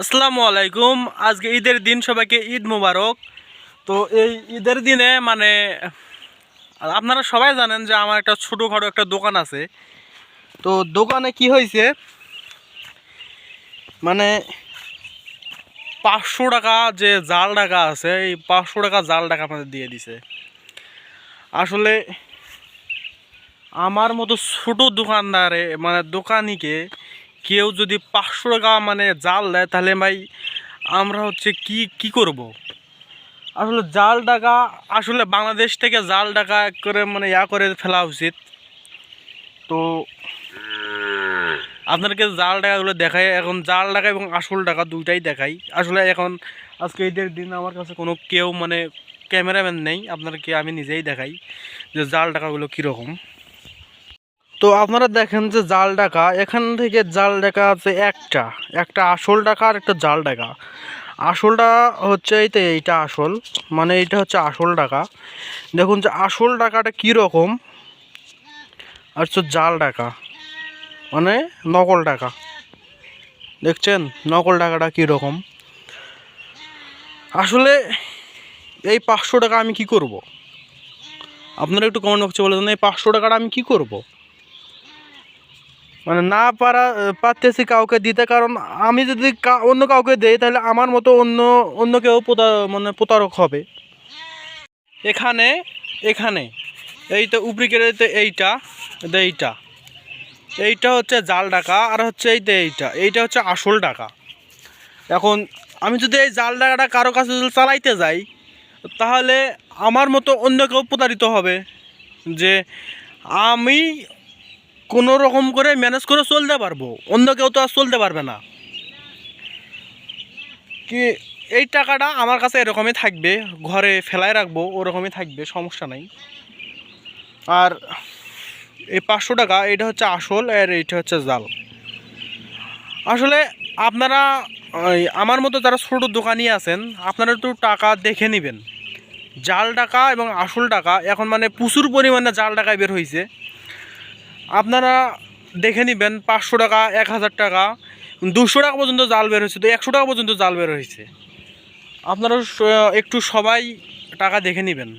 আসসালামু আলাইকুম। আজকে ঈদের দিন, সবাইকে ঈদ মুবারক। তো এই ঈদের দিনে মানে আপনারা সবাই জানেন যে আমার একটা ছোটোখাটো একটা দোকান আছে। তো দোকানে কি হয়েছে? মানে পাঁচশো টাকা যে জাল টাকা আছে, এই পাঁচশো টাকা জাল টাকা আপনাদের দিয়ে দিছে। আসলে, আমার মতো ছোট দোকানদারে মানে দোকানিকে কেউ যদি পাঁচশো টাকা মানে জাল দেয়, তাহলে ভাই আমরা হচ্ছে কি কি করব? আসলে জাল টাকা আসলে বাংলাদেশ থেকে জাল টাকা করে মানে ইয়া করে ফেলা উচিত। তো আপনাদেরকে জাল টাকাগুলো দেখাই, এখন জাল টাকা এবং আসল টাকা দুইটাই দেখাই। আসলে এখন আজকে ঈদের দিন আমার কাছে কোনো কেউ মানে ক্যামেরাম্যান নেই, আপনাদেরকে আমি নিজেই দেখাই যে জাল টাকাগুলো কীরকম। তো আপনারা দেখেন যে জাল টাকা এখান থেকে জাল টাকা আছে একটা একটা আসল টাকা আর একটা জাল টাকা আসলটা হচ্ছে এই তো এইটা আসল মানে এইটা হচ্ছে আসল টাকা দেখুন যে আসল টাকাটা কীরকম আর হচ্ছে জাল টাকা মানে নকল টাকা দেখছেন? নকল টাকাটা কীরকম আসলে এই পাঁচশো টাকা আমি কি করব? আপনারা একটু কমেন্ট বক্সে বলে দেন, এই পাঁচশো টাকাটা আমি কি করব? মানে না পারা পারতেছি কাউকে দিতে, কারণ আমি যদি অন্য কাউকে দেই, তাহলে আমার মতো অন্য অন্য কেউ মানে প্রতারক হবে। এখানে এখানে এইটা উপরিকের এইটা এইটা এইটা। এইটা হচ্ছে জাল ডাকা, আর হচ্ছে এইটা এইটা। এইটা হচ্ছে আসল টাকা এখন, আমি যদি এই জাল টাকাটা কারও কাছে যদি চালাইতে যাই, তাহলে আমার মতো অন্য কেউ প্রতারিত হবে। যে আমি কোনো রকম করে ম্যানেজ করে চলতে পারব। অন্য কেউ তো আর চলতে পারবে না। কি, এই টাকাটা আমার কাছে এরকমই থাকবে, ঘরে ফেলায় রাখব, ওরকমই থাকবে, সমস্যা নাই। আর এই পাঁচশো টাকা, এটা হচ্ছে আসল আর এইটা হচ্ছে জাল। আসলে আপনারা আমার মতো যারা ছোটো দোকানি আছেন, আপনারা একটু টাকা দেখে নেবেন। জাল টাকা এবং আসল টাকা, এখন মানে প্রচুর পরিমাণে জাল টাকায় বের হয়েছে আপনারা দেখে নেবেন, পাঁচশো টাকা, এক হাজার টাকা, দুশো টাকা পর্যন্ত জাল বের হয়েছে, তো একশো টাকা পর্যন্ত জাল বের হয়েছে। আপনারা একটু সবাই টাকা দেখে নেবেন।